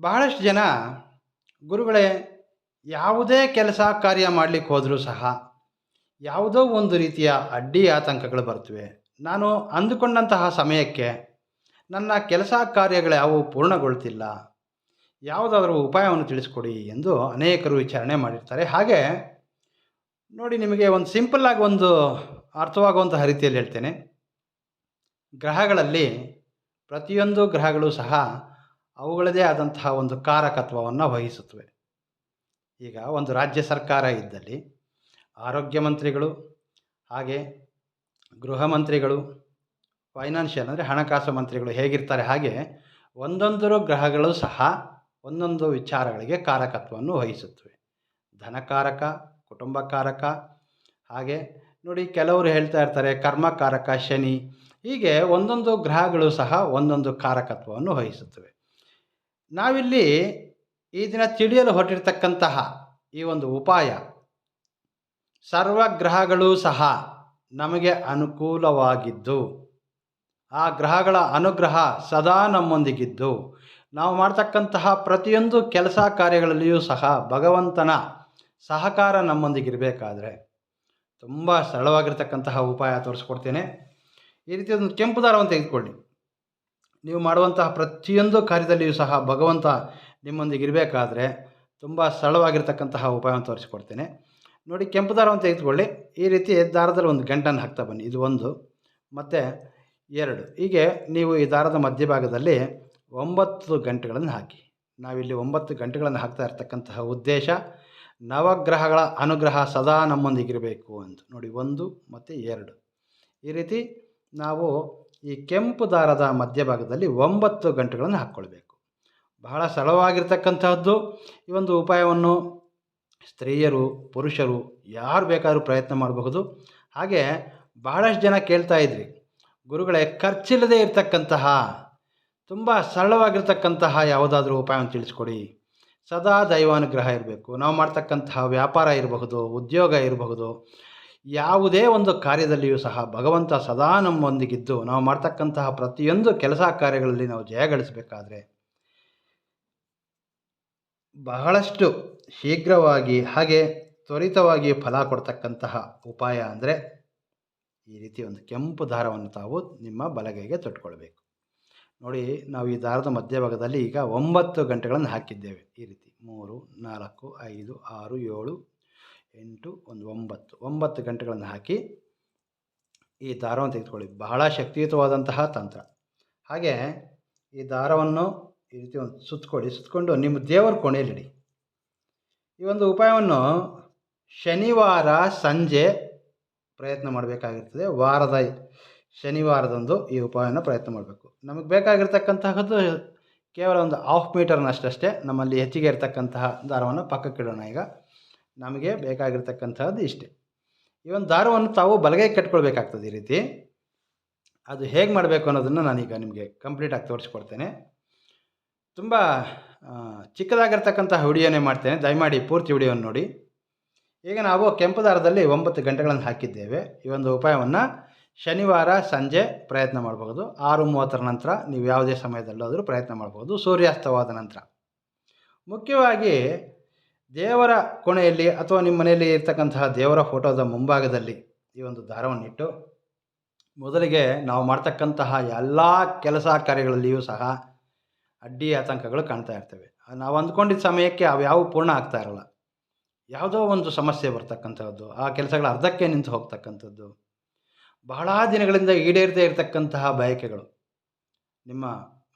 ಬಹಳಷ್ಟು ಜನ ಗುರುಗಳೇ ಯಾವುದೇ ಕೆಲಸ ಕಾರ್ಯ ಮಾಡಲಿಕ್ಕೆ ಹೋದರೂ ಸಹ ಯಾವುದೋ ಒಂದು ರೀತಿಯ ಅಡ್ಡಿ ಆತಂಕಗಳು ಬರ್ತವೆ ನಾನು ಅಂದುಕೊಂಡಂತಹ ಸಮಯಕ್ಕೆ ನನ್ನ ಕೆಲಸ ಕಾರ್ಯಗಳು ಯಾವುವು ಪೂರ್ಣಗೊಳ್ತಿಲ್ಲ. ಯಾವುದಾದ್ರೂ ಉಪಾಯವನ್ನು ತಿಳಿಸ್ಕೊಡಿ ಎಂದು ಅನೇಕರು ವಿಚಾರಣೆ ಮಾಡಿರ್ತಾರೆ. ಹಾಗೆ ನೋಡಿ ನಿಮಗೆ ಒಂದು ಸಿಂಪಲ್ಲಾಗಿ ಒಂದು ಅರ್ಥವಾಗುವಂತಹ ರೀತಿಯಲ್ಲಿ ಹೇಳ್ತೇನೆ. ಗ್ರಹಗಳಲ್ಲಿ ಪ್ರತಿಯೊಂದು ಗ್ರಹಗಳು ಸಹ ಅವುಗಳದೇ ಆದಂತಹ ಒಂದು ಕಾರಕತ್ವವನ್ನು ವಹಿಸುತ್ತವೆ. ಈಗ ಒಂದು ರಾಜ್ಯ ಸರ್ಕಾರ ಇದ್ದಲ್ಲಿ ಆರೋಗ್ಯ ಮಂತ್ರಿಗಳು ಹಾಗೆ ಗೃಹ ಮಂತ್ರಿಗಳು, ಫೈನಾನ್ಷಿಯಲ್ ಅಂದರೆ ಹಣಕಾಸು ಮಂತ್ರಿಗಳು ಹೇಗಿರ್ತಾರೆ ಹಾಗೆ ಒಂದೊಂದು ಗ್ರಹಗಳು ಸಹ ಒಂದೊಂದು ವಿಚಾರಗಳಿಗೆ ಕಾರಕತ್ವವನ್ನು ವಹಿಸುತ್ತವೆ. ಧನಕಾರಕ, ಕುಟುಂಬಕಾರಕ, ಹಾಗೆ ನೋಡಿ ಕೆಲವರು ಹೇಳ್ತಾ ಇರ್ತಾರೆ ಕರ್ಮಕಾರಕ, ಶನಿ ಹೀಗೆ ಒಂದೊಂದು ಗ್ರಹಗಳು ಸಹ ಒಂದೊಂದು ಕಾರಕತ್ವವನ್ನು ವಹಿಸುತ್ತವೆ. ನಾವಿಲ್ಲಿ ಈ ದಿನ ತಿಳಿಯಲು ಹೊರಟಿರ್ತಕ್ಕಂತಹ ಈ ಒಂದು ಉಪಾಯ. ಸರ್ವಗ್ರಹಗಳು ಸಹ ನಮಗೆ ಅನುಕೂಲವಾಗಿದ್ದು, ಆ ಗ್ರಹಗಳ ಅನುಗ್ರಹ ಸದಾ ನಮ್ಮೊಂದಿಗಿದ್ದು, ನಾವು ಮಾಡ್ತಕ್ಕಂತಹ ಪ್ರತಿಯೊಂದು ಕೆಲಸ ಕಾರ್ಯಗಳಲ್ಲಿಯೂ ಸಹ ಭಗವಂತನ ಸಹಕಾರ ನಮ್ಮೊಂದಿಗಿರಬೇಕಾದ್ರೆ ತುಂಬ ಸರಳವಾಗಿರ್ತಕ್ಕಂತಹ ಉಪಾಯ ತೋರಿಸ್ಕೊಡ್ತೇನೆ. ಈ ರೀತಿ ಒಂದು ಕೆಂಪು ದಾರವನ್ನು ತೆಗೆದುಕೊಳ್ಳಿ. ನೀವು ಮಾಡುವಂತಹ ಪ್ರತಿಯೊಂದು ಕಾರ್ಯದಲ್ಲಿಯೂ ಸಹ ಭಗವಂತ ನಿಮ್ಮೊಂದಿಗೆ ಇರಬೇಕಾದ್ರೆ ತುಂಬ ಸರಳವಾಗಿರ್ತಕ್ಕಂತಹ ಉಪಾಯವನ್ನು ತೋರಿಸ್ಕೊಡ್ತೇನೆ. ನೋಡಿ, ಕೆಂಪು ದಾರವನ್ನು ತೆಗೆದುಕೊಳ್ಳಿ. ಈ ರೀತಿ ದಾರದಲ್ಲಿ ಒಂದು ಗಂಟನ್ನು ಹಾಕ್ತಾ ಬನ್ನಿ. ಇದು ಒಂದು, ಮತ್ತು ಎರಡು. ಹೀಗೆ ನೀವು ಈ ದಾರದ ಮಧ್ಯಭಾಗದಲ್ಲಿ ಒಂಬತ್ತು ಗಂಟೆಗಳನ್ನು ಹಾಕಿ. ನಾವಿಲ್ಲಿ ಒಂಬತ್ತು ಗಂಟೆಗಳನ್ನು ಹಾಕ್ತಾ ಇರ್ತಕ್ಕಂತಹ ಉದ್ದೇಶ, ನವಗ್ರಹಗಳ ಅನುಗ್ರಹ ಸದಾ ನಮ್ಮೊಂದಿಗಿರಬೇಕು ಅಂತ ನೋಡಿ, ಒಂದು, ಮತ್ತು ಎರಡು. ಈ ರೀತಿ ನಾವು ಈ ಕೆಂಪು ದಾರದ ಮಧ್ಯಭಾಗದಲ್ಲಿ ಒಂಬತ್ತು ಗಂಟೆಗಳನ್ನು ಹಾಕ್ಕೊಳ್ಬೇಕು. ಬಹಳ ಸರಳವಾಗಿರ್ತಕ್ಕಂತಹದ್ದು. ಈ ಒಂದು ಉಪಾಯವನ್ನು ಸ್ತ್ರೀಯರು, ಪುರುಷರು ಯಾರು ಬೇಕಾದರೂ ಪ್ರಯತ್ನ ಮಾಡಬಹುದು. ಹಾಗೆ ಬಹಳಷ್ಟು ಜನ ಕೇಳ್ತಾ ಇದ್ರಿ, ಗುರುಗಳೇ ಖರ್ಚಿಲ್ಲದೆ ಇರತಕ್ಕಂತಹ, ತುಂಬ ಸರಳವಾಗಿರ್ತಕ್ಕಂತಹ ಯಾವುದಾದ್ರೂ ಉಪಾಯವನ್ನು ತಿಳಿಸ್ಕೊಡಿ. ಸದಾ ದೈವಾನುಗ್ರಹ ಇರಬೇಕು. ನಾವು ಮಾಡ್ತಕ್ಕಂತಹ ವ್ಯಾಪಾರ ಇರಬಹುದು, ಉದ್ಯೋಗ ಇರಬಹುದು. ಯಾವುದೇ ಒಂದು ಕಾರ್ಯದಲ್ಲಿಯೂ ಸಹ ಭಗವಂತ ಸದಾ ನಮ್ಮೊಂದಿಗಿದ್ದು. ನಾವು ಮಾಡ್ತಕ್ಕಂತಹ ಪ್ರತಿಯೊಂದು ಕೆಲಸ ಕಾರ್ಯಗಳಲ್ಲಿ ನಾವು ಜಯ ಗಳಿಸಬೇಕಾದ್ರೆ ಬಹಳಷ್ಟು ಶೀಘ್ರವಾಗಿ ಹಾಗೆ ತ್ವರಿತವಾಗಿ ಫಲ ಕೊಡ್ತಕ್ಕಂತಹ ಉಪಾಯ ಅಂದರೆ ಈ ರೀತಿ ಒಂದು ಕೆಂಪು ದಾರವನ್ನು ತಾವು ನಿಮ್ಮ ಬಲಗೈಗೆ ತೊಟ್ಕೊಳ್ಬೇಕು. ನೋಡಿ, ನಾವು ಈ ದಾರದ ಮಧ್ಯಭಾಗದಲ್ಲಿ ಈಗ ಒಂಬತ್ತು ಗಂಟೆಗಳನ್ನು ಹಾಕಿದ್ದೇವೆ. ಈ ರೀತಿ ಮೂರು, ನಾಲ್ಕು, ಐದು, ಆರು, ಏಳು ಎಂಟು ಒಂದು ಒಂಬತ್ತು ಒಂಬತ್ತು ಗಂಟೆಗಳನ್ನು ಹಾಕಿ ಈ ದಾರವನ್ನು ತೆಗೆದುಕೊಳ್ಳಿ. ಬಹಳ ಶಕ್ತಿಯುತವಾದಂತಹ ತಂತ್ರ. ಹಾಗೆ ಈ ದಾರವನ್ನು ಈ ರೀತಿ ಒಂದು ಸುತ್ತಕೊಳ್ಳಿ ಸುತ್ತಕೊಂಡು ನಿಮ್ಮ ದೇವರ ಕೋಣೆಯಲ್ಲಿಡಿ ಈ ಒಂದು ಉಪಾಯವನ್ನು ಶನಿವಾರ ಸಂಜೆ ಪ್ರಯತ್ನ ಮಾಡಬೇಕಾಗಿರ್ತದೆ. ವಾರದ ಶನಿವಾರದಂದು ಈ ಉಪಾಯವನ್ನು ಪ್ರಯತ್ನ ಮಾಡಬೇಕು. ನಮಗೆ ಬೇಕಾಗಿರ್ತಕ್ಕಂತಹದ್ದು ಕೇವಲ ಒಂದು ಹಾಫ್ ಮೀಟರ್ನಷ್ಟಷ್ಟೇ ನಮ್ಮಲ್ಲಿ ಹೆಚ್ಚಿಗೆ ಇರತಕ್ಕಂತಹ ದಾರವನ್ನು ಪಕ್ಕಕ್ಕಿಡೋಣ ಈಗ. ನಮಗೆ ಬೇಕಾಗಿರ್ತಕ್ಕಂಥದ್ದು ಇಷ್ಟೇ. ಈ ಒಂದು ದಾರವನ್ನು ತಾವು ಬಲಗೈ ಕಟ್ಕೊಳ್ಬೇಕಾಗ್ತದೆ ಈ ರೀತಿ. ಅದು ಹೇಗೆ ಮಾಡಬೇಕು ಅನ್ನೋದನ್ನು ನಾನೀಗ ನಿಮಗೆ ಕಂಪ್ಲೀಟಾಗಿ ತೋರಿಸ್ಕೊಡ್ತೇನೆ. ತುಂಬ ಚಿಕ್ಕದಾಗಿರ್ತಕ್ಕಂತಹ ವಿಡಿಯೋನೇ ಮಾಡ್ತೇನೆ. ದಯಮಾಡಿ ಪೂರ್ತಿ ವಿಡಿಯೋವನ್ನು ನೋಡಿ. ಈಗ ನಾವು ಕೆಂಪು ದಾರದಲ್ಲಿ ಒಂಬತ್ತು ಗಂಟೆಗಳನ್ನು ಹಾಕಿದ್ದೇವೆ. ಈ ಒಂದು ಉಪಾಯವನ್ನು ಶನಿವಾರ ಸಂಜೆ ಪ್ರಯತ್ನ ಮಾಡಬಹುದು ಆರು ಮೂವತ್ತರ ನಂತರ ನೀವು ಯಾವುದೇ ಸಮಯದಲ್ಲಾದರೂ ಪ್ರಯತ್ನ ಮಾಡಬಹುದು ಸೂರ್ಯಾಸ್ತವಾದ ನಂತರ. ಮುಖ್ಯವಾಗಿ ದೇವರ ಕೋಣೆಯಲ್ಲಿ ಅಥವಾ ನಿಮ್ಮ ಮನೆಯಲ್ಲಿ ಇರ್ತಕ್ಕಂತಹ ದೇವರ ಫೋಟೋದ ಮುಂಭಾಗದಲ್ಲಿ ಈ ಒಂದು ದಾರವನ್ನಿಟ್ಟು ಮೊದಲಿಗೆ ನಾವು ಮಾಡ್ತಕ್ಕಂತಹ ಎಲ್ಲ ಕೆಲಸ ಕಾರ್ಯಗಳಲ್ಲಿಯೂ ಸಹ ಅಡ್ಡಿ ಆತಂಕಗಳು ಕಾಣ್ತಾ ಇರ್ತವೆ. ನಾವು ಅಂದ್ಕೊಂಡಿದ್ದ ಸಮಯಕ್ಕೆ ಅವು ಯಾವ ಪೂರ್ಣ ಆಗ್ತಾ ಇರಲ್ಲ. ಯಾವುದೋ ಒಂದು ಸಮಸ್ಯೆ ಬರ್ತಕ್ಕಂಥದ್ದು, ಆ ಕೆಲಸಗಳ ಅರ್ಧಕ್ಕೆ ನಿಂತು ಹೋಗ್ತಕ್ಕಂಥದ್ದು, ಬಹಳ ದಿನಗಳಿಂದ ಈಡೇರದೇ ಇರತಕ್ಕಂತಹ ಬಯಕೆಗಳು ನಿಮ್ಮ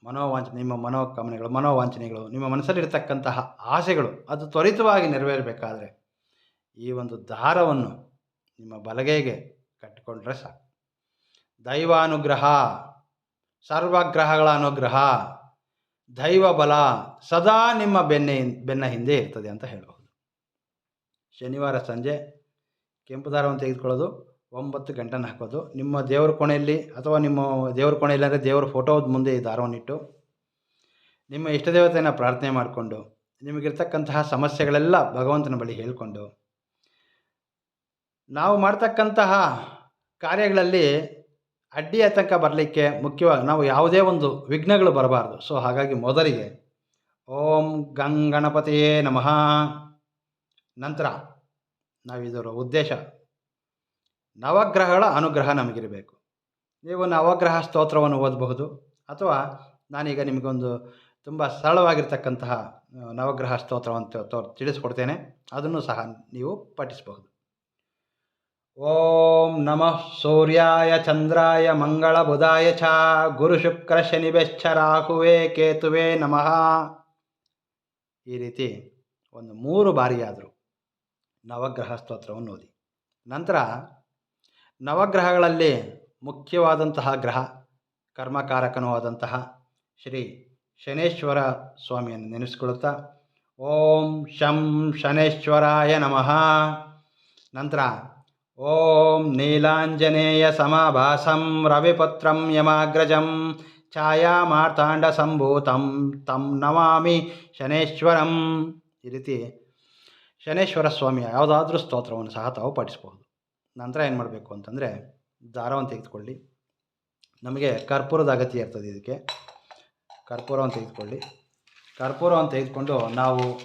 ಮನೋವಾಂಚ, ನಿಮ್ಮ ಮನೋಕಾಮನೆಗಳು, ಮನೋವಾಂಚನೆಗಳು, ನಿಮ್ಮ ಮನಸ್ಸಲ್ಲಿರ್ತಕ್ಕಂತಹ ಆಸೆಗಳು, ಅದು ತ್ವರಿತವಾಗಿ ನೆರವೇರಬೇಕಾದ್ರೆ ಈ ಒಂದು ದಾರವನ್ನು ನಿಮ್ಮ ಬಲಗೈಗೆ ಕಟ್ಟಿಕೊಂಡ್ರೆ ಸಾಕು. ದೈವಾನುಗ್ರಹ, ಸರ್ವಗ್ರಹಗಳ ಅನುಗ್ರಹ, ದೈವ ಬಲ ಸದಾ ನಿಮ್ಮ ಬೆನ್ನೆ, ಬೆನ್ನ ಹಿಂದೆ ಇರ್ತದೆ ಅಂತ ಹೇಳಬಹುದು. ಶನಿವಾರ ಸಂಜೆ ಕೆಂಪು ದಾರವನ್ನು ತೆಗೆದುಕೊಳ್ಳೋದು ಒಂಬತ್ತು ಗಂಟೆನ ಹಾಕೋದು. ನಿಮ್ಮ ದೇವ್ರ ಕೋಣೆಯಲ್ಲಿ ಅಥವಾ ನಿಮ್ಮ ದೇವ್ರ ಕೋಣೆಯಲ್ಲಿ ಅಂದರೆ ದೇವ್ರ ಫೋಟೋದ ಮುಂದೆ ಈ ದಾರವನ್ನಿಟ್ಟು ನಿಮ್ಮ ಇಷ್ಟ ದೇವತೆಯನ್ನು ಪ್ರಾರ್ಥನೆ ಮಾಡಿಕೊಂಡು, ನಿಮಗಿರ್ತಕ್ಕಂತಹ ಸಮಸ್ಯೆಗಳೆಲ್ಲ ಭಗವಂತನ ಬಳಿ ಹೇಳಿಕೊಂಡು, ನಾವು ಮಾಡ್ತಕ್ಕಂತಹ ಕಾರ್ಯಗಳಲ್ಲಿ ಅಡ್ಡಿ ಆತಂಕ ಬರಲಿಕ್ಕೆ ಮುಖ್ಯವಾಗಿ ನಾವು ಯಾವುದೇ ಒಂದು ವಿಘ್ನಗಳು ಬರಬಾರ್ದು. ಸೊ ಹಾಗಾಗಿ ಮೊದಲಿಗೆ ಓಂ ಗಂಗಣಪತಿಯೇ ನಮಃ. ನಂತರ ನಾವಿದರ ಉದ್ದೇಶ ನವಗ್ರಹಗಳ ಅನುಗ್ರಹ ನಮಗಿರಬೇಕು. ನೀವು ನವಗ್ರಹ ಸ್ತೋತ್ರವನ್ನು ಓದಬಹುದು ಅಥವಾ ನಾನೀಗ ನಿಮಗೊಂದು ತುಂಬ ಸರಳವಾಗಿರ್ತಕ್ಕಂತಹ ನವಗ್ರಹ ಸ್ತೋತ್ರವನ್ನು ತೋ- ತಿಳಿಸ್ಕೊಡ್ತೇನೆ. ಅದನ್ನು ಸಹ ನೀವು ಪಠಿಸಬಹುದು. ಓಂ ನಮಃ ಸೂರ್ಯಾಯ ಚಂದ್ರಾಯ ಮಂಗಳ ಬುಧಾಯ ಚ ಗುರು ಶುಕ್ರ ಶನಿಬೆಶ್ಚ ರಾಹುವೆ ಕೇತುವೆ ನಮಃ. ಈ ರೀತಿ ಒಂದು ಮೂರು ಬಾರಿಯಾದರೂ ನವಗ್ರಹ ಸ್ತೋತ್ರವನ್ನು ಓದಿ. ನಂತರ ನವಗ್ರಹಗಳಲ್ಲಿ ಮುಖ್ಯವಾದಂತಹ ಗ್ರಹ ಕರ್ಮಕಾರಕನೂ ಆದಂತಹ ಶ್ರೀ ಶನೇಶ್ವರ ಸ್ವಾಮಿಯನ್ನು ನೆನೆಸಿಕೊಳ್ಳುತ್ತಾ, ಓಂ ಶಂ ಶನೇಶ್ವರಾಯ ನಮಃ. ನಂತರ, ಓಂ ನೀಲಾಂಜನೇಯ ಸಮಾಭಾಸಂ ರವಿಪತ್ರಂ ಯಮಾಗ್ರಜಂ ಛಾಯಾ ಮಾರ್ತಾಂಡ ಸಂಭೂತಂ ತಂ ನಮಾಮಿ ಶನೇಶ್ವರಂ. ಈ ರೀತಿ ಶನೇಶ್ವರ ಸ್ವಾಮಿಯ ಯಾವುದಾದ್ರೂ ಸ್ತೋತ್ರವನ್ನು ಸಹ ತಾವು ಪಾಠಿಸಬಹುದು. ನಂತರ ಏನು ಮಾಡಬೇಕು ಅಂತಂದರೆ ದಾರವನ್ನು ತೆಗೆದುಕೊಳ್ಳಿ. ನಮಗೆ ಕರ್ಪೂರದ ಅಗತ್ಯ ಇರ್ತದೆ ಇದಕ್ಕೆ. ಕರ್ಪೂರವನ್ನು ತೆಗೆದುಕೊಳ್ಳಿ. ಕರ್ಪೂರವನ್ನು ತೆಗೆದುಕೊಂಡು ನಾವು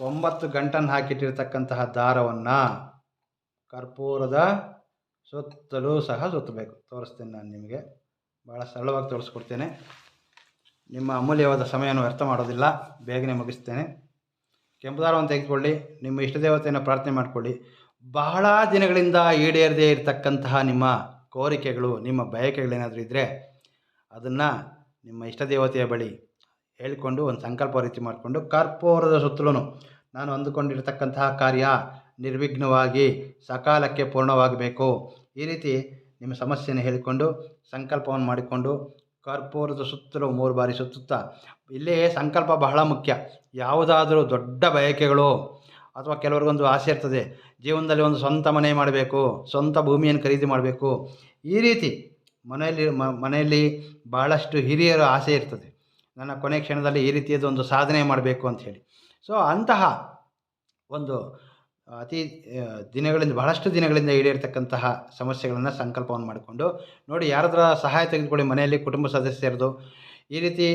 ಒಂಬತ್ತು ಗಂಟನ್ನು ಹಾಕಿಟ್ಟಿರ್ತಕ್ಕಂತಹ ದಾರವನ್ನು ಕರ್ಪೂರದ ಸುತ್ತಲೂ ಸಹ ಸುತ್ತಬೇಕು. ತೋರಿಸ್ತೇನೆ ನಾನು ನಿಮಗೆ. ಭಾಳ ಸರಳವಾಗಿ ತೋರಿಸ್ಕೊಡ್ತೇನೆ. ನಿಮ್ಮ ಅಮೂಲ್ಯವಾದ ಸಮಯವನ್ನು ವ್ಯರ್ಥ ಮಾಡೋದಿಲ್ಲ. ಬೇಗನೆ ಮುಗಿಸ್ತೇನೆ. ಕೆಂಪು ದಾರವನ್ನು ತೆಗೆದುಕೊಳ್ಳಿ. ನಿಮ್ಮ ಇಷ್ಟ ದೇವತೆಯನ್ನು ಪ್ರಾರ್ಥನೆ ಮಾಡಿಕೊಳ್ಳಿ. ಬಹಳ ದಿನಗಳಿಂದ ಈಡೇರದೇ ಇರತಕ್ಕಂತಹ ನಿಮ್ಮ ಕೋರಿಕೆಗಳು, ನಿಮ್ಮ ಬಯಕೆಗಳೇನಾದರೂ ಇದ್ದರೆ ಅದನ್ನು ನಿಮ್ಮ ಇಷ್ಟ ದೇವತೆಯ ಬಳಿ ಹೇಳಿಕೊಂಡು, ಒಂದು ಸಂಕಲ್ಪ ರೀತಿ ಮಾಡಿಕೊಂಡು, ಕರ್ಪೂರದ ಸುತ್ತಲೂ ನಾನು ಅಂದುಕೊಂಡಿರತಕ್ಕಂತಹ ಕಾರ್ಯ ನಿರ್ವಿಘ್ನವಾಗಿ ಸಕಾಲಕ್ಕೆ ಪೂರ್ಣವಾಗಬೇಕು. ಈ ರೀತಿ ನಿಮ್ಮ ಸಮಸ್ಯೆಯನ್ನು ಹೇಳಿಕೊಂಡು, ಸಂಕಲ್ಪವನ್ನು ಮಾಡಿಕೊಂಡು, ಕರ್ಪೂರದ ಸುತ್ತಲೂ ಮೂರು ಬಾರಿ ಸುತ್ತುತ್ತಾ, ಇಲ್ಲೇ ಸಂಕಲ್ಪ ಬಹಳ ಮುಖ್ಯ. ಯಾವುದಾದರೂ ದೊಡ್ಡ ಬಯಕೆಗಳು ಅಥವಾ ಕೆಲವರಿಗೊಂದು ಆಸೆ ಇರ್ತದೆ, ಜೀವನದಲ್ಲಿ ಒಂದು ಸ್ವಂತ ಮನೆ ಮಾಡಬೇಕು, ಸ್ವಂತ ಭೂಮಿಯನ್ನು ಖರೀದಿ ಮಾಡಬೇಕು. ಈ ರೀತಿ ಮನೆಯಲ್ಲಿ ಮನೆಯಲ್ಲಿ ಭಾಳಷ್ಟು ಹಿರಿಯರ ಆಸೆ ಇರ್ತದೆ. ನನ್ನ ಕೊನೆ ಕ್ಷಣದಲ್ಲಿ ಈ ರೀತಿಯದ್ದು ಒಂದು ಸಾಧನೆ ಮಾಡಬೇಕು ಅಂಥೇಳಿ ಸೊ ಅಂತಹ ಒಂದು ಅತಿ ದಿನಗಳಿಂದ, ಬಹಳಷ್ಟು ದಿನಗಳಿಂದ ಈಡೇರ್ತಕ್ಕಂತಹ ಸಮಸ್ಯೆಗಳನ್ನು ಸಂಕಲ್ಪವನ್ನು ಮಾಡಿಕೊಂಡು, ನೋಡಿ ಯಾರಾದ್ರ ಸಹಾಯ ತೆಗೆದುಕೊಳ್ಳಿ, ಮನೆಯಲ್ಲಿ ಕುಟುಂಬ ಸದಸ್ಯರದು ಈ ರೀತಿ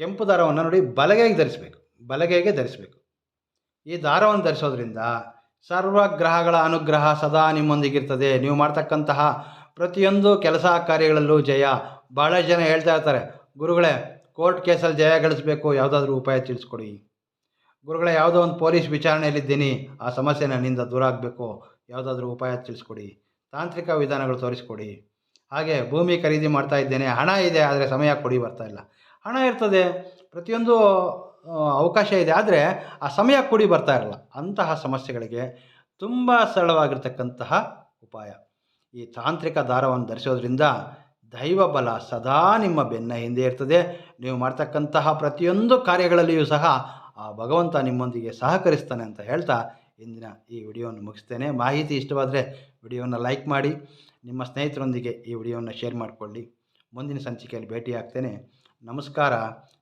ಕೆಂಪು ದಾರವನ್ನು ನೋಡಿ ಬಲಗೈಗೆ ಧರಿಸಬೇಕು. ಬಲಗೈಗೆ ಧರಿಸಬೇಕು. ಈ ದಾರವನ್ನು ಧರಿಸೋದ್ರಿಂದ ಸರ್ವ ಗ್ರಹಗಳ ಅನುಗ್ರಹ ಸದಾ ನಿಮ್ಮೊಂದಿಗಿರ್ತದೆ. ನೀವು ಮಾಡ್ತಕ್ಕಂತಹ ಪ್ರತಿಯೊಂದು ಕೆಲಸ ಕಾರ್ಯಗಳಲ್ಲೂ ಜಯ. ಭಾಳ ಜನ ಹೇಳ್ತಾ ಇರ್ತಾರೆ, ಗುರುಗಳೇ, ಕೋರ್ಟ್ ಕೇಸಲ್ಲಿ ಜಯ ಗಳಿಸಬೇಕು. ಯಾವುದಾದ್ರೂ ಉಪಾಯ ತಿಳಿಸ್ಕೊಡಿ. ಗುರುಗಳೇ, ಯಾವುದೋ ಒಂದು ಪೊಲೀಸ್ ವಿಚಾರಣೆಯಲ್ಲಿದ್ದೀನಿ. ಆ ಸಮಸ್ಯೆ ನನ್ನಿಂದ ದೂರ ಆಗಬೇಕು. ಯಾವುದಾದ್ರೂ ಉಪಾಯ ತಿಳಿಸ್ಕೊಡಿ. ತಾಂತ್ರಿಕ ವಿಧಾನಗಳು ತೋರಿಸ್ಕೊಡಿ. ಹಾಗೆ ಭೂಮಿ ಖರೀದಿ ಮಾಡ್ತಾ ಇದ್ದೇನೆ. ಹಣ ಇದೆ, ಆದರೆ ಸಮಯ ಕೊಡಿ ಬರ್ತಾ ಇಲ್ಲ. ಹಣ ಇರ್ತದೆ. ಪ್ರತಿಯೊಂದು ಅವಕಾಶ ಇದೆ. ಆದರೆ ಆ ಸಮಯ ಕೂಡಿ ಬರ್ತಾ ಇರಲ್ಲ. ಅಂತಹ ಸಮಸ್ಯೆಗಳಿಗೆ ತುಂಬ ಸರಳವಾಗಿರ್ತಕ್ಕಂತಹ ಉಪಾಯ. ಈ ತಾಂತ್ರಿಕ ದಾರವನ್ನು ಧರಿಸೋದ್ರಿಂದ ದೈವ ಬಲ ಸದಾ ನಿಮ್ಮ ಬೆನ್ನ ಹಿಂದೆ ಇರ್ತದೆ. ನೀವು ಮಾಡ್ತಕ್ಕಂತಹ ಪ್ರತಿಯೊಂದು ಕಾರ್ಯಗಳಲ್ಲಿಯೂ ಸಹ ಆ ಭಗವಂತ ನಿಮ್ಮೊಂದಿಗೆ ಸಹಕರಿಸ್ತಾನೆ ಅಂತ ಹೇಳ್ತಾ ಇಂದಿನ ಈ ವಿಡಿಯೋವನ್ನು ಮುಗಿಸ್ತೇನೆ. ಮಾಹಿತಿ ಇಷ್ಟವಾದರೆ ವಿಡಿಯೋವನ್ನು ಲೈಕ್ ಮಾಡಿ, ನಿಮ್ಮ ಸ್ನೇಹಿತರೊಂದಿಗೆ ಈ ವಿಡಿಯೋವನ್ನು ಶೇರ್ ಮಾಡಿಕೊಳ್ಳಿ. ಮುಂದಿನ ಸಂಚಿಕೆಯಲ್ಲಿ ಭೇಟಿ ಆಗ್ತೇನೆ ನಮಸ್ಕಾರ.